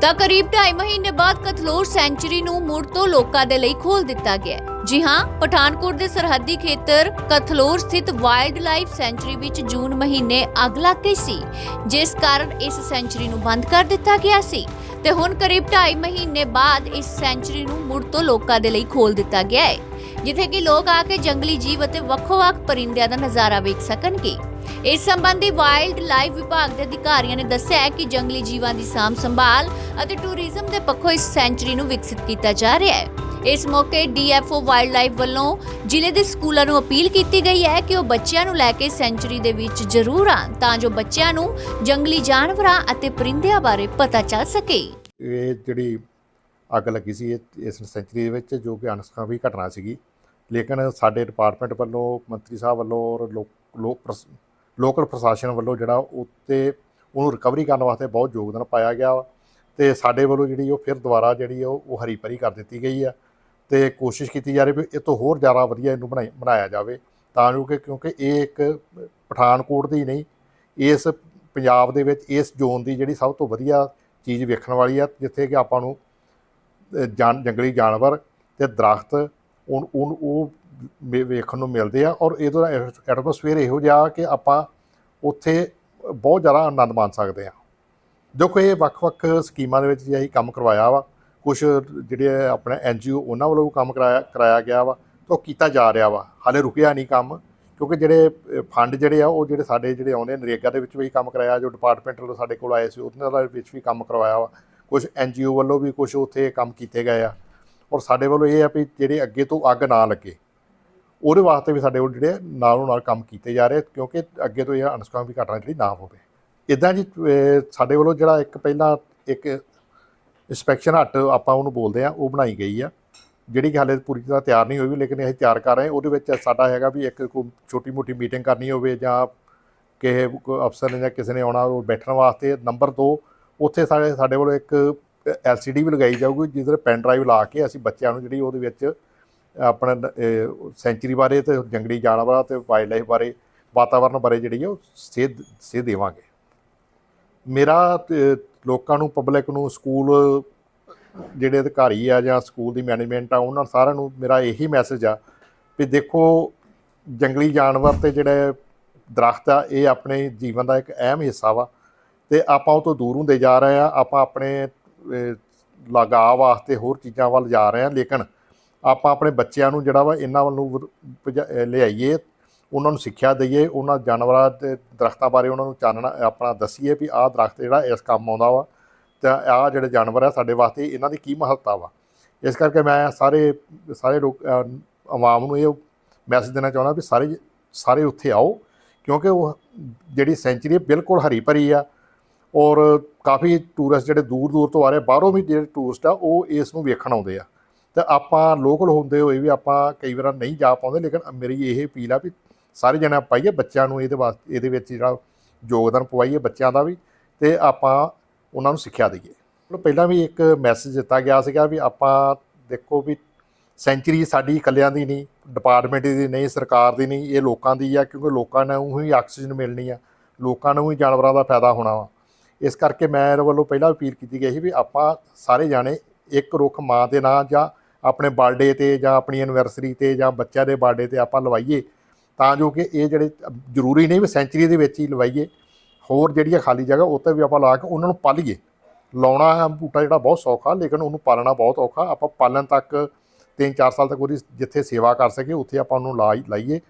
ਤਾਂ ਕਰੀਬ 2.5 ਮਹੀਨੇ ਬਾਅਦ ਕਥਲੋਰ ਸੈਂਚੁਰੀ ਨੂੰ ਮੁੜ ਤੋਂ ਲੋਕਾਂ ਦੇ ਲਈ ਖੋਲ ਦਿੱਤਾ ਗਿਆ ਜੀ ਹਾਂ, ਪਠਾਨਕੋਟ ਦੇ ਸਰਹੱਦੀ ਖੇਤਰ ਕਥਲੋਰ ਸਥਿਤ ਵਾਈਲਡ ਲਾਈਫ ਸੈਂਚੁਰੀ ਵਿੱਚ ਜੂਨ ਮਹੀਨੇ ਅੱਗ ਲੱਗ ਗਈ ਸੀ, ਜਿਸ ਕਾਰਨ ਇਸ ਸੈਂਚੁਰੀ ਨੂੰ ਬੰਦ ਕਰ ਦਿੱਤਾ ਗਿਆ ਸੀ ਤੇ ਹੁਣ ਕਰੀਬ 2.5 ਮਹੀਨੇ ਬਾਅਦ ਇਸ ਸੈਂਚੁਰੀ ਨੂੰ ਮੁੜ ਤੋਂ ਲੋਕਾਂ ਦੇ ਲਈ ਖੋਲ ਦਿੱਤਾ ਗਿਆ ਹੈ। ਜਿੱਥੇ ਕਿ ਲੋਕ ਆ ਕੇ ਜੰਗਲੀ ਜੀਵ ਅਤੇ ਵੱਖੋ-ਵੱਖ ਪਰਿੰਦਿਆਂ ਦਾ ਨਜ਼ਾਰਾ ਵੇਖ ਸਕਣਗੇ। ਇਸ ਸੰਬੰਧੀ ਵਾਈਲਡ ਲਾਈਫ ਵਿਭਾਗ ਦੇ ਅਧਿਕਾਰੀਆਂ ਨੇ ਦੱਸਿਆ ਹੈ ਕਿ ਜੰਗਲੀ ਜੀਵਾਂ ਦੀ ਸਾਂਭ ਸੰਭਾਲ ਅਤੇ ਟੂਰਿਜ਼ਮ ਦੇ ਪੱਖੋਂ ਇਸ ਸੈਂਚੁਰੀ ਨੂੰ ਵਿਕਸਿਤ ਕੀਤਾ ਜਾ ਰਿਹਾ ਹੈ। ਇਸ ਮੌਕੇ ਡੀਐਫਓ ਵਾਈਲਡ ਲਾਈਫ ਵੱਲੋਂ ਜ਼ਿਲ੍ਹੇ ਦੇ ਸਕੂਲਾਂ ਨੂੰ ਅਪੀਲ ਕੀਤੀ ਗਈ ਹੈ ਕਿ ਉਹ ਬੱਚਿਆਂ ਨੂੰ ਲੈ ਕੇ ਸੈਂਚੁਰੀ ਦੇ ਵਿੱਚ ਜ਼ਰੂਰ ਆਉਣ ਤਾਂ ਜੋ ਬੱਚਿਆਂ ਨੂੰ ਜੰਗਲੀ ਜਾਨਵਰਾਂ ਅਤੇ ਪਰਿੰਦਿਆਂ ਬਾਰੇ ਪਤਾ ਚੱਲ ਸਕੇ। ਇਹ ਜਿਹੜੀ ਅੱਗ ਲੱਗੀ ਸੀ ਇਹ ਇਸ ਸੈਂਚਰੀ ਦੇ ਵਿੱਚ, ਜੋ ਕਿ ਅਨਸਖਾਵੀ ਘਟਨਾ ਸੀਗੀ। ਲੇਕਿਨ ਸਾਡੇ ਡਿਪਾਰਟਮੈਂਟ ਵੱਲੋਂ, ਮੰਤਰੀ ਸਾਹਿਬ ਵੱਲੋਂ ਔਰ ਲੋਕ ਲੋਕ ਪ੍ਰਸ- ਲੋਕਲ ਪ੍ਰਸ਼ਾਸਨ ਵੱਲੋਂ ਜਿਹੜਾ ਉੱਤੇ ਉਹਨੂੰ ਰਿਕਵਰੀ ਕਰਨ ਵਾਸਤੇ ਬਹੁਤ ਯੋਗਦਾਨ ਪਾਇਆ ਗਿਆ ਵਾ ਤੇ ਸਾਡੇ ਵੱਲੋਂ ਜਿਹੜੀ ਉਹ ਫਿਰ ਦੁਬਾਰਾ ਜਿਹੜੀ ਉਹ ਉਹ ਹਰੀ ਭਰੀ ਕਰ ਦਿੱਤੀ ਗਈ ਆ ਤੇ ਕੋਸ਼ਿਸ਼ ਕੀਤੀ ਜਾ ਰਹੀ ਵੀ ਇਹ ਤੋਂ ਹੋਰ ਜ਼ਿਆਦਾ ਵਧੀਆ ਇਹਨੂੰ ਬਣਾਈ, ਬਣਾਇਆ ਜਾਵੇ। ਤਾਂ ਜੋ ਕਿ ਕਿਉਂਕਿ ਇਹ ਇੱਕ ਪਠਾਨਕੋਟ ਦੀ ਨਹੀਂ, ਇਸ ਪੰਜਾਬ ਦੇ ਵਿੱਚ ਇਸ ਜ਼ੋਨ ਦੀ ਜਿਹੜੀ ਸਭ ਤੋਂ ਵਧੀਆ ਚੀਜ਼ ਵੇਖਣ ਵਾਲੀ ਆ, ਜਿੱਥੇ ਕਿ ਆਪਾਂ ਨੂੰ ਜਾਨ ਜੰਗਲੀ ਜਾਨਵਰ ਤੇ ਦਰਖਤ ਉਹ ਉਹ ਉਹ ਵੇ- ਵੇਖਣ ਨੂੰ ਮਿਲਦੇ ਆ ਔਰ ਇਹਦਾ ਐਟਮੋਸਫੇਅਰ ਇਹੋ ਜਿਹਾ ਕਿ ਆਪਾਂ ਉੱਥੇ ਬਹੁਤ ਜ਼ਿਆਦਾ ਆਨੰਦ ਮਾਣ ਸਕਦੇ ਆ। ਦੇਖੋ, ਇਹ ਵੱਖ-ਵੱਖ ਸਕੀਮਾਂ ਦੇ ਵਿੱਚ ਜੇ ਅਸੀਂ ਕੰਮ ਕਰਵਾਇਆ ਵਾ। ਕੁਝ ਜਿਹੜੇ ਆਪਣੇ ਐਨਜੀਓ ਉਹਨਾਂ ਵੱਲੋਂ ਵੀ ਕੰਮ ਕਰਾਇਆ ਕਰਾਇਆ ਗਿਆ ਵਾ ਤੇ ਉਹ ਕੀਤਾ ਜਾ ਰਿਹਾ ਵਾ। ਹਾਲੇ ਰੁਕਿਆ ਨਹੀਂ ਕੰਮ ਕਿਉਂਕਿ ਜਿਹੜੇ ਫੰਡ ਜਿਹੜੇ ਆ ਉਹ ਜਿਹੜੇ ਸਾਡੇ ਜਿਹੜੇ ਆਉਂਦੇ ਨਰੇਗਾ ਦੇ ਵਿੱਚ ਵੀ ਕੰਮ ਕਰਾਇਆ, ਜੋ ਡਿਪਾਰਟਮੈਂਟ ਵੱਲੋਂ ਸਾਡੇ ਕੋਲ ਆਏ ਸੀ, ਉਹਨਾਂ ਦੇ ਵਿੱਚ ਵੀ ਕੰਮ ਕਰਵਾਇਆ ਵਾ। ਕੁਝ ਐਨਜੀਓ ਵੱਲੋਂ ਵੀ ਕੁਝ ਉੱਥੇ ਕੰਮ ਕੀਤੇ ਗਏ ਆ। ਔਰ ਸਾਡੇ ਵੱਲੋਂ ਇਹ ਆ ਵੀ ਜਿਹੜੇ ਅੱਗੇ ਤੋਂ ਅੱਗ ਨਾ ਲੱਗੇ, ਉਹਦੇ ਵਾਸਤੇ ਵੀ ਸਾਡੇ ਕੋਲ ਜਿਹੜੇ ਨਾਲੋਂ ਨਾਲ ਕੰਮ ਕੀਤੇ ਜਾ ਰਹੇ, ਕਿਉਂਕਿ ਅੱਗੇ ਤੋਂ ਇਹ ਅਨਸਕਾਮ ਵੀ ਘਟਨਾ ਜਿਹੜੀ ਨਾ ਹੋਵੇ। ਇਦਾਂ ਜੀ ਸਾਡੇ ਵੱਲੋਂ ਜਿਹੜਾ ਇੱਕ ਪਹਿਲਾਂ ਇੱਕ ਇਨਸਪੈਕਸ਼ਨ ਹੱਟ ਆਪਾਂ ਉਹਨੂੰ ਬੋਲਦੇ ਆ, ਉਹ ਬਣਾਈ ਗਈ ਆ। ਜਿਹੜੀ ਕਿ ਹਾਲੇ ਪੂਰੀ ਤਰ੍ਹਾਂ ਤਿਆਰ ਨਹੀਂ ਹੋਈ ਵੀ, ਲੇਕਿਨ ਅਸੀਂ ਤਿਆਰ ਕਰ ਰਹੇ ਉਹਦੇ ਵਿੱਚ ਸਾਡਾ ਹੈਗਾ ਵੀ ਇੱਕ ਕੋਈ ਛੋਟੀ ਮੋਟੀ ਮੀਟਿੰਗ ਕਰਨੀ ਹੋਵੇ ਜਾਂ ਕਿਸੇ ਕੋਈ ਅਫਸਰ ਨੇ ਜਾਂ ਕਿਸੇ ਨੇ ਆਉਣਾ, ਉਹ ਬੈਠਣ ਵਾਸਤੇ ਨੰਬਰ 2 ਉੱਥੇ ਸਾਡੇ ਸਾਡੇ ਵੱਲੋਂ ਇੱਕ ਐਲਸੀਡੀ ਵੀ ਲਗਾਈ ਜਾਊਗੀ ਜਿਹਦੇ ਪੈਨ ਡਰਾਈਵ ਲਾ ਕੇ ਅਸੀਂ ਬੱਚਿਆਂ ਨੂੰ ਜਿਹੜੀ ਉਹਦੇ ਵਿੱਚ ਆਪਣਾ ਸੈਂਚਰੀ ਬਾਰੇ ਤੇ ਜੰਗਲੀ ਜਾਨਵਰਾਂ ਤੇ ਵਾਈਲਡ ਲਾਈਫ ਬਾਰੇ ਵਾਤਾਵਰਣ ਬਾਰੇ ਜਿਹੜੀ ਆ ਉਹ ਸੇਧ ਸੇਧ ਦੇਵਾਂਗੇ। ਮੇਰਾ ਤੇ ਲੋਕਾਂ ਨੂੰ ਪਬਲਿਕ ਨੂੰ ਸਕੂਲ ਜਿਹੜੇ ਅਧਿਕਾਰੀ ਆ ਜਾਂ ਸਕੂਲ ਦੀ ਮੈਨੇਜਮੈਂਟ ਆ, ਉਹਨਾਂ ਸਾਰਿਆਂ ਨੂੰ ਮੇਰਾ ਇਹੀ ਮੈਸੇਜ ਆ ਵੀ ਦੇਖੋ, ਜੰਗਲੀ ਜਾਨਵਰ ਤੇ ਜਿਹੜੇ ਦਰਖਤ ਆ, ਇਹ ਆਪਣੇ ਜੀਵਨ ਦਾ ਇੱਕ ਅਹਿਮ ਹਿੱਸਾ ਵਾ। ਤੇ ਆਪਾਂ ਉਹ ਤੋਂ ਦੂਰ ਹੁੰਦੇ ਜਾ ਰਹੇ ਆ ਆਪਾਂ ਆਪਣੇ ਅਹ, ਲਗਾਅ ਵਾਸਤੇ ਹੋਰ ਚੀਜ਼ਾਂ ਵੱਲ ਜਾ ਰਹੇ ਆ ਲੇਕਿਨ ਆਪਾਂ ਆਪਣੇ ਬੱਚਿਆਂ ਨੂੰ ਜਿਹੜਾ ਵਾ ਇਹਨਾਂ ਵੱਲ ਨੂੰ ਭਜਾ- ਲਿਆਈਏ ਉਹਨਾਂ ਨੂੰ ਸਿੱਖਿਆ ਦਈਏ ਉਹਨਾਂ ਜਾਨਵਰਾਂ ਤੇ ਦਰਖਤਾਂ ਬਾਰੇ ਉਹਨਾਂ ਨੂੰ ਚਾਨਣਾ ਆਪਣਾ ਦੱਸੀਏ ਵੀ ਆਹ ਦਰਖਤ ਜਿਹੜਾ ਇਸ ਕੰਮ ਆਉਂਦਾ ਵਾ ਤੇ ਆਹ ਜਿਹੜੇ ਜਾਨਵਰ ਆ ਸਾਡੇ ਵਾਸਤੇ ਇਹਨਾਂ ਦੀ ਕੀ ਮਹੱਤਤਾ ਵਾ। ਇਸ ਕਰਕੇ ਮੈਂ ਸਾਰੇ ਸਾਰੇ ਲੋਕ ਆਵਾਮ ਨੂੰ ਇਹ ਮੈਸੇਜ ਦੇਣਾ ਚਾਹੁੰਦਾ ਵੀ ਸਾਰੇ ਸਾਰੇ ਉੱਥੇ ਆਓ ਕਿਉਂਕਿ ਉਹ ਜਿਹੜੀ ਸੈਂਚਰੀ ਬਿਲਕੁਲ ਹਰੀ ਭਰੀ ਆ ਔਰ ਕਾਫੀ ਟੂਰਿਸਟ ਜਿਹੜੇ ਦੂਰ ਦੂਰ ਤੋਂ ਆ ਰਹੇ, ਬਾਹਰੋਂ ਵੀ ਜਿਹੜੇ ਟੂਰਿਸਟ ਆ, ਉਹ ਇਸ ਨੂੰ ਵੇਖਣ ਆਉਂਦੇ ਆ। ਤੇ ਆਪਾਂ ਲੋਕਲ ਹੁੰਦੇ ਹੋਏ ਵੀ ਆਪਾਂ ਕਈ ਵਾਰ ਨਹੀਂ ਜਾ ਪਾਉਂਦੇ, ਲੇਕਿਨ ਮੇਰੀ ਇਹ ਅਪੀਲ ਆ ਵੀ ਸਾਰੇ ਜਣੇ ਪਾਈਏ ਬੱਚਿਆਂ ਨੂੰ ਇਹਦੇ ਵਾਸਤੇ ਇਹਦੇ ਵਿੱਚ ਜਿਹੜਾ ਯੋਗਦਾਨ ਪਵਾਈਏ ਬੱਚਿਆਂ ਦਾ ਵੀ, ਤੇ ਆਪਾਂ ਉਹਨਾਂ ਨੂੰ ਸਿੱਖਿਆ ਦਈਏ। ਮਤਲਬ ਪਹਿਲਾਂ ਵੀ ਇੱਕ ਮੈਸੇਜ ਦਿੱਤਾ ਗਿਆ ਸੀਗਾ ਵੀ ਆਪਾਂ ਦੇਖੋ ਵੀ ਸੈਂਚਰੀ ਸਾਡੀ ਇਕੱਲਿਆਂ ਦੀ ਨਹੀਂ ਡਿਪਾਰਟਮੈਂਟ ਦੀ ਨਹੀਂ, ਸਰਕਾਰ ਦੀ ਨਹੀਂ, ਇਹ ਲੋਕਾਂ ਦੀ ਆ, ਕਿਉਂਕਿ ਲੋਕਾਂ ਨੂੰ ਹੀ ਆਕਸੀਜਨ ਮਿਲਣੀ ਆ, ਲੋਕਾਂ ਨੂੰ ਹੀ ਜਾਨਵਰਾਂ ਦਾ ਫਾਇਦਾ ਹੋਣਾ ਵਾ। ਇਸ ਕਰਕੇ ਮੈਂ ਵੱਲੋਂ ਪਹਿਲਾਂ ਅਪੀਲ ਕੀਤੀ ਗਈ ਸੀ ਵੀ ਆਪਾਂ ਸਾਰੇ ਜਾਣੇ ਇੱਕ ਰੁੱਖ ਮਾਂ ਦੇ ਨਾਂ ਜਾਂ ਆਪਣੇ ਬਰਥਡੇ ਤੇ ਜਾਂ ਆਪਣੀ ਐਨਵਰਸਰੀ ਤੇ ਜਾਂ ਬੱਚਿਆਂ ਦੇ ਬਰਥਡੇ ਤੇ ਆਪਾਂ ਲਵਾਈਏ। ਤਾਂ ਜੋ ਕਿ ਇਹ ਜਿਹੜੇ ਜ਼ਰੂਰੀ ਨਹੀਂ ਵੀ ਸੈਂਚਰੀ ਦੇ ਵਿੱਚ ਹੀ ਲਵਾਈਏ। ਹੋਰ ਜਿਹੜੀ ਆ ਖਾਲੀ ਜਗ੍ਹਾ ਉੱਤੇ ਵੀ ਆਪਾਂ ਲਾ ਕੇ ਉਹਨਾਂ ਨੂੰ ਪਾਲੀਏ। ਲਾਉਣਾ ਬੂਟਾ ਜਿਹੜਾ ਬਹੁਤ ਸੌਖਾ, ਲੇਕਿਨ ਉਹਨੂੰ ਪਾਲਣਾ ਬਹੁਤ ਔਖਾ। ਆਪਾਂ ਪਾਲਣ ਤੱਕ 3-4 ਸਾਲ ਤੱਕ ਉਹਦੀ ਜਿੱਥੇ ਸੇਵਾ ਕਰ ਸਕੇ ਉੱਥੇ ਆਪਾਂ ਉਹਨੂੰ ਲਾ ਲਾਈਏ।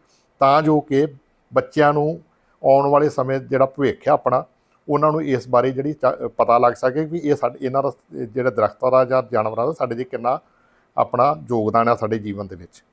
ਤਾਂ ਜੋ ਕਿ ਬੱਚਿਆਂ ਨੂੰ ਆਉਣ ਵਾਲੇ ਸਮੇਂ ਜਿਹੜਾ ਭਵਿੱਖ ਹੈ ਆਪਣਾ ਉਹਨਾਂ ਨੂੰ ਇਸ ਬਾਰੇ ਜਿਹੜੀ ਚ- ਪਤਾ ਲੱਗ ਸਕੇ ਵੀ ਇਹ ਸਾਡੇ ਇਹਨਾਂ ਦਾ ਜਿਹੜਾ ਦਰਖਤਾਂ ਦਾ ਜਾਂ ਜਾਨਵਰਾਂ ਦਾ ਸਾਡੇ ਲਈ ਕਿੰਨਾ ਆਪਣਾ ਯੋਗਦਾਨ ਆ ਸਾਡੇ ਜੀਵਨ ਦੇ ਵਿੱਚ।